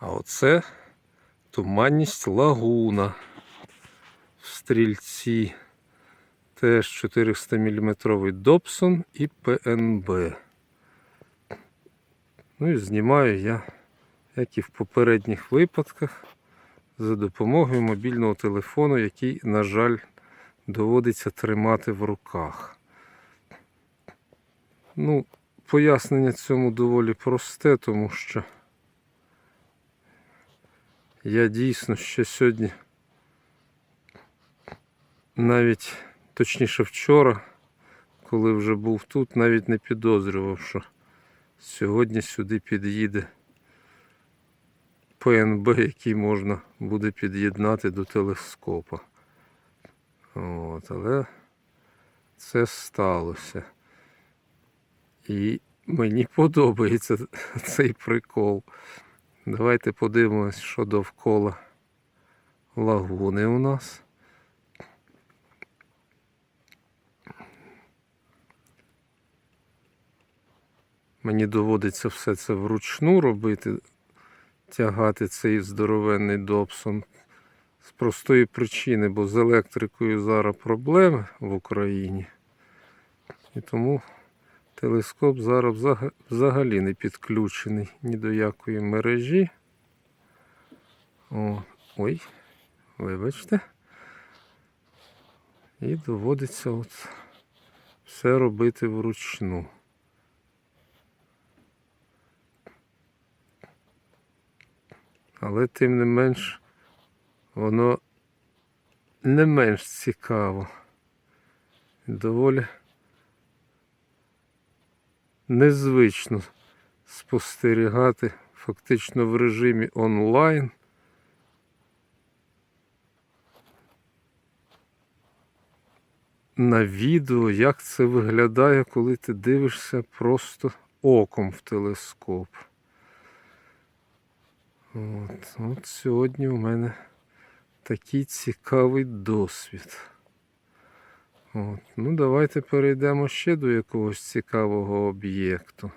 А оце туманність лагуна в стрільці. Теж 400 мм Добсон і ПНБ. Ну і знімаю я, як і в попередніх випадках, за допомогою мобільного телефону, який, на жаль, доводиться тримати в руках. Ну, пояснення цьому доволі просте, тому що я дійсно ще сьогодні, навіть точніше вчора, коли вже був тут, навіть не підозрював, що сьогодні сюди під'їде ПНБ, який можна буде під'єднати до телескопа. От, але це сталося. І мені подобається цей прикол. Давайте подивимось, що довкола лагуни у нас. Мені доводиться все це вручну робити, тягати цей здоровенний Добсон. З простої причини, бо з електрикою зараз проблеми в Україні. І тому телескоп зараз взагалі не підключений ні до якої мережі. О, ой, вибачте. І доводиться от все робити вручну. Але тим не менш воно не менш цікаво. Доволі незвично спостерігати фактично в режимі онлайн. На відео, як це виглядає, коли ти дивишся просто оком в телескоп. От, от сьогодні у мене такий цікавий досвід. От. Ну, давайте перейдемо ще до якогось цікавого об'єкту.